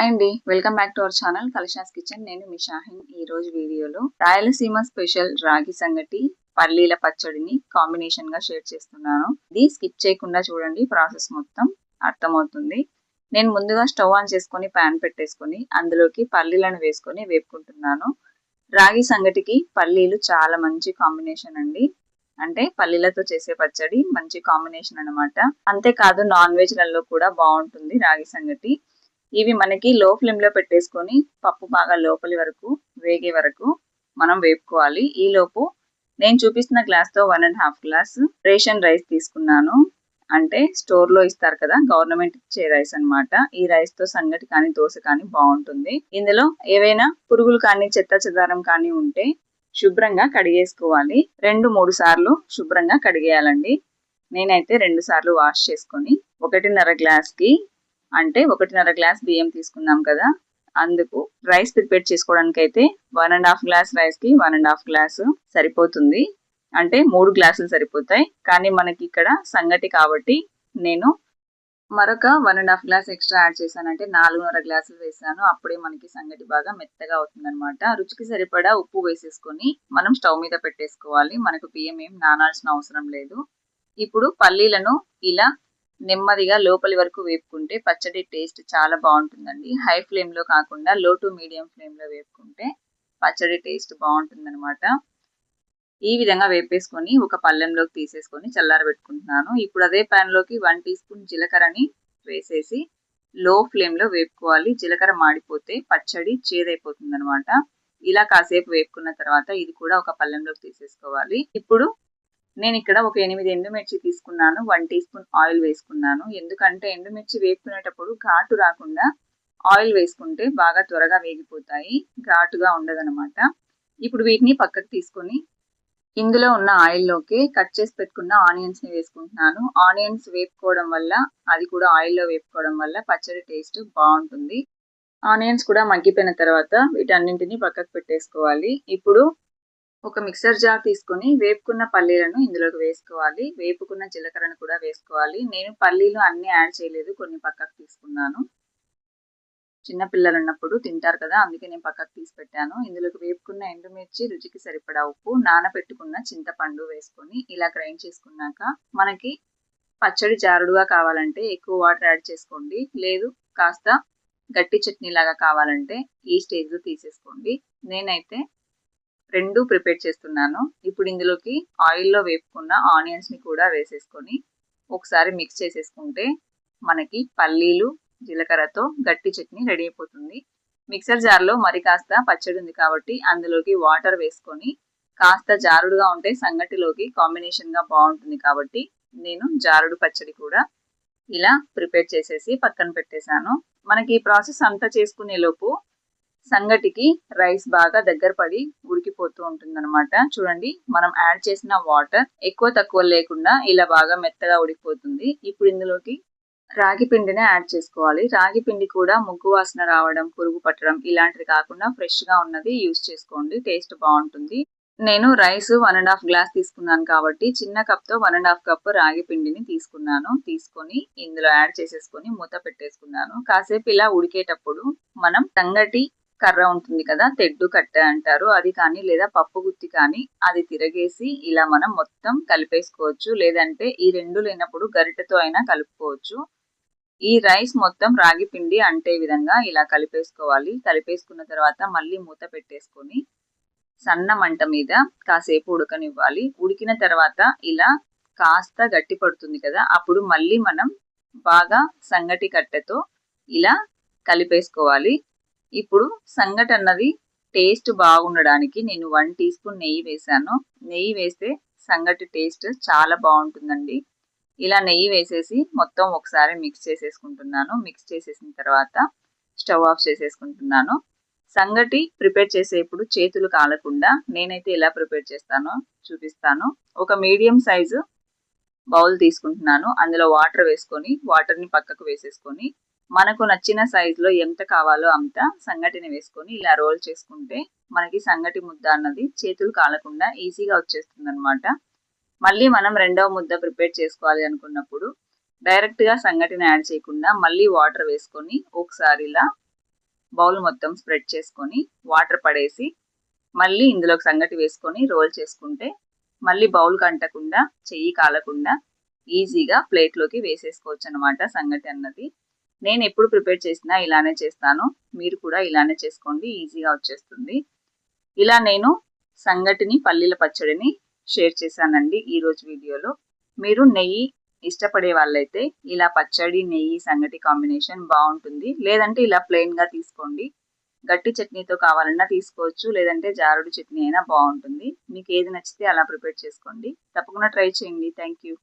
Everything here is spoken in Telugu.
హాయ్ అండి. Welcome back to our channel Kalisha's kitchen. నేను మీ షాహిన్. ఈ రోజు వీడియోలో రాయలసీమ స్పెషల్ రాగి సంగటి పల్లీల పచ్చడిని కాంబినేషన్గా షేర్ చేస్తున్నాను. ఇది స్కిప్ చేయకుండా చూడండి ప్రాసెస్ మొత్తం అర్థమవుతుంది. నేను ముందుగా స్టవ్ ఆన్ చేసుకొని ప్యాన్ పెట్టేసుకొని అందులోకి పల్లీలను వేసుకొని వేపుకుంటున్నాను. రాగి సంగటికి పల్లీలు చాలా మంచి కాంబినేషన్ అండి. అంటే పల్లీలతో చేసే పచ్చడి మంచి కాంబినేషన్ అనమాట అంతేకాదు నాన్ వెజ్లలో కూడా బాగుంటుంది రాగి సంగటి. ఇవి మనకి లో ఫ్లేమ్లో పెట్టేసుకొని పప్పు బాగా లోపలి వరకు వేగే వరకు మనం వేపుకోవాలి. ఈ లోపు నేను చూపిస్తున్న గ్లాస్తో one and half glass ration rice తీసుకున్నాను. అంటే స్టోర్లో ఇస్తారు కదా గవర్నమెంట్ ఇచ్చే రైస్ అనమాట ఈ రైస్తో సంగటి కానీ దోశ కానీ బాగుంటుంది. ఇందులో ఏవైనా పురుగులు కానీ చెత్త చెదారం కానీ ఉంటే శుభ్రంగా కడిగేసుకోవాలి. రెండు మూడు సార్లు శుభ్రంగా కడిగేయాలండి. నేనైతే రెండు సార్లు వాష్ చేసుకొని ఒకటిన్నర గ్లాస్కి అంటే ఒకటిన్నర గ్లాస్ బియ్యం తీసుకున్నాం కదా అందుకు రైస్ ప్రిపేర్ చేసుకోవడానికి అయితే వన్ అండ్ హాఫ్ గ్లాస్ రైస్కి వన్ అండ్ హాఫ్ గ్లాస్ సరిపోతుంది. అంటే మూడు గ్లాసులు సరిపోతాయి. కానీ మనకి ఇక్కడ సంగటి కాబట్టి నేను మరొక one and half glass extra add చేశానంటే నాలుగున్నర గ్లాసులు వేసాను. అప్పుడే మనకి సంగటి బాగా మెత్తగా అవుతుందనమాట రుచికి సరిపడా ఉప్పు వేసేసుకొని మనం స్టవ్ మీద పెట్టేసుకోవాలి. మనకు బియ్యం ఏం నానాల్సిన అవసరం లేదు. ఇప్పుడు పల్లీలను ఇలా నెమ్మదిగా లోపలి వరకు వేపుకుంటే పచ్చడి టేస్ట్ చాలా బాగుంటుందండి. హై ఫ్లేమ్లో కాకుండా లో టు మీడియం ఫ్లేమ్లో వేపుకుంటే పచ్చడి టేస్ట్ బాగుంటుందన్నమాట. ఈ విధంగా వేపేసుకొని ఒక పళ్ళెంలోకి తీసేసుకొని చల్లారబెట్టుకుంటున్నాను. ఇప్పుడు అదే ప్యాన్లోకి వన్ టీ స్పూన్ జీలకర్రని వేసేసి లో ఫ్లేమ్లో వేపుకోవాలి. జీలకర్ర మాడిపోతే పచ్చడి చేదైపోతుంది అనమాట ఇలా కాసేపు వేపుకున్న తర్వాత ఇది కూడా ఒక పళ్ళెంలోకి తీసేసుకోవాలి. ఇప్పుడు నేను ఇక్కడ ఒక ఎనిమిది ఎండుమిర్చి తీసుకున్నాను వన్ టీ స్పూన్ ఆయిల్ వేసుకున్నాను. ఎందుకంటే ఎండుమిర్చి వేపుకునేటప్పుడు ఘాటు రాకుండా ఆయిల్ వేసుకుంటే బాగా త్వరగా వేగిపోతాయి ఘాటుగా ఉండదనమాట ఇప్పుడు వీటిని పక్కకు తీసుకొని ఇందులో ఉన్న ఆయిల్లోకి కట్ చేసి పెట్టుకున్న ఆనియన్స్ని వేసుకుంటున్నాను. ఆనియన్స్ వేపుకోవడం వల్ల అది కూడా ఆయిల్లో వేపుకోవడం వల్ల పచ్చడి టేస్ట్ బాగుంటుంది. ఆనియన్స్ కూడా మగ్గిపోయిన తర్వాత వీటన్నింటిని పక్కకు పెట్టేసుకోవాలి. ఇప్పుడు ఒక మిక్సర్ జార్ తీసుకొని వేపుకున్న పల్లీలను ఇందులోకి వేసుకోవాలి. వేపుకున్న జీలకర్రను కూడా వేసుకోవాలి. నేను పల్లీలు అన్నీ యాడ్ చేయలేదు. కొన్ని పక్కకు తీసుకున్నాను. చిన్న పిల్లలు ఉన్నప్పుడు తింటారు కదా అందుకే నేను పక్కకు తీసి పెట్టాను. ఇందులోకి వేపుకున్న ఎండుమిర్చి రుచికి సరిపడా ఉప్పు నానబెట్టుకున్న చింతపండు వేసుకొని ఇలా గ్రైండ్ చేసుకున్నాక మనకి పచ్చడి జారుడుగా కావాలంటే ఎక్కువ వాటర్ యాడ్ చేసుకోండి. లేదు కాస్త గట్టి చట్నీ లాగా కావాలంటే ఈ స్టేజ్లో తీసేసుకోండి. నేనైతే రెండు ప్రిపేర్ చేస్తున్నాను. ఇప్పుడు ఇందులోకి ఆయిల్లో వేపుకున్న ఆనియన్స్ని కూడా వేసేసుకొని ఒకసారి మిక్స్ చేసేసుకుంటే మనకి పల్లీలు జీలకర్రతో గట్టి చట్నీ రెడీ అయిపోతుంది. మిక్సర్ జార్లో మరి కాస్త పచ్చడి ఉంది కాబట్టి అందులోకి వాటర్ వేసుకొని కాస్త జారుడుగా ఉంటే సంగటిలోకి కాంబినేషన్గా బాగుంటుంది కాబట్టి నేను జారుడు పచ్చడి కూడా ఇలా ప్రిపేర్ చేసేసి పక్కన పెట్టేశాను. మనకి ఈ ప్రాసెస్ అంతా చేసుకునే లోపు సంగటికి రైస్ బాగా దగ్గర పడి ఉడికిపోతూ ఉంటుంది అనమాట చూడండి మనం యాడ్ చేసిన వాటర్ ఎక్కువ తక్కువ లేకుండా ఇలా బాగా మెత్తగా ఉడికిపోతుంది. ఇప్పుడు ఇందులోకి రాగి పిండిని యాడ్ చేసుకోవాలి. రాగి పిండి కూడా ముగ్గు వాసన రావడం పురుగు పట్టడం ఇలాంటివి కాకుండా ఫ్రెష్గా ఉన్నది యూస్ చేసుకోండి. టేస్ట్ బాగుంటుంది. నేను rice one and half glass తీసుకున్నాను కాబట్టి చిన్న కప్తో వన్ అండ్ హాఫ్ కప్ రాగి పిండిని తీసుకున్నాను. తీసుకొని ఇందులో యాడ్ చేసేసుకొని మూత పెట్టేసుకున్నాను. కాసేపు ఇలా ఉడికేటప్పుడు మనం సంగటి కర్ర ఉంటుంది కదా తెడ్డు కట్టె అంటారు. అది కానీ లేదా పప్పు గుత్తి కానీ అది తిరగేసి ఇలా మనం మొత్తం కలిపేసుకోవచ్చు. లేదంటే ఈ రెండు లేనప్పుడు గరిటెతో అయినా కలుపుకోవచ్చు. ఈ రైస్ మొత్తం రాగి పిండి అంటే విధంగా ఇలా కలిపేసుకోవాలి. కలిపేసుకున్న తర్వాత మళ్ళీ మూత పెట్టేసుకొని సన్న మంట మీద కాసేపు ఉడకనివ్వాలి. ఉడికిన తర్వాత ఇలా కాస్త గట్టి పడుతుంది కదా అప్పుడు మళ్ళీ మనం బాగా సంగటి కట్టెతో ఇలా కలిపేసుకోవాలి. ఇప్పుడు సంగటి అన్నది టేస్ట్ బాగుండడానికి నేను వన్ టీ స్పూన్ నెయ్యి వేసాను నెయ్యి వేస్తే సంగటి టేస్ట్ చాలా బాగుంటుందండి. ఇలా నెయ్యి వేసేసి మొత్తం ఒకసారి మిక్స్ చేసేసుకుంటున్నాను. మిక్స్ చేసేసిన తర్వాత స్టవ్ ఆఫ్ చేసేసుకుంటున్నాను. సంగటి ప్రిపేర్ చేసేప్పుడు చేతులు కాలకుండా నేనైతే ఎలా ప్రిపేర్ చేస్తానో చూపిస్తాను. ఒక మీడియం సైజు బౌల్ తీసుకుంటున్నాను. అందులో వాటర్ వేసుకొని వాటర్ని పక్కకు వేసేసుకొని మనకు నచ్చిన సైజులో ఎంత కావాలో అంత సంగటిని వేసుకొని ఇలా రోల్ చేసుకుంటే మనకి సంగటి ముద్ద అన్నది చేతులు కాలకుండా ఈజీగా వచ్చేస్తుంది అనమాట మళ్ళీ మనం రెండవ ముద్ద ప్రిపేర్ చేసుకోవాలి అనుకున్నప్పుడు డైరెక్ట్గా సంగటిని యాడ్ చేయకుండా మళ్ళీ వాటర్ వేసుకొని ఒకసారి ఇలా బౌల్ మొత్తం స్ప్రెడ్ చేసుకొని వాటర్ పడేసి మళ్ళీ ఇందులోకి సంగటి వేసుకొని రోల్ చేసుకుంటే మళ్ళీ బౌల్ కంటకుండా చెయ్యి కాలకుండా ఈజీగా ప్లేట్లోకి వేసేసుకోవచ్చు అనమాట సంగటి అన్నది. నేను ఎప్పుడు ప్రిపేర్ చేసినా ఇలానే చేస్తాను. మీరు కూడా ఇలానే చేసుకోండి. ఈజీగా వచ్చేస్తుంది. ఇలా నేను సంగటిని పల్లీల పచ్చడిని షేర్ చేశానండి ఈరోజు వీడియోలో. మీరు నెయ్యి ఇష్టపడే వాళ్ళైతే ఇలా పచ్చడి నెయ్యి సంగటి కాంబినేషన్ బాగుంటుంది. లేదంటే ఇలా ప్లెయిన్గా తీసుకోండి. గట్టి చట్నీతో కావాలన్నా తీసుకోవచ్చు. లేదంటే జారుడు చట్నీ అయినా బాగుంటుంది. మీకు ఏది నచ్చితే అలా ప్రిపేర్ చేసుకోండి. తప్పకుండా ట్రై చేయండి. Thank you.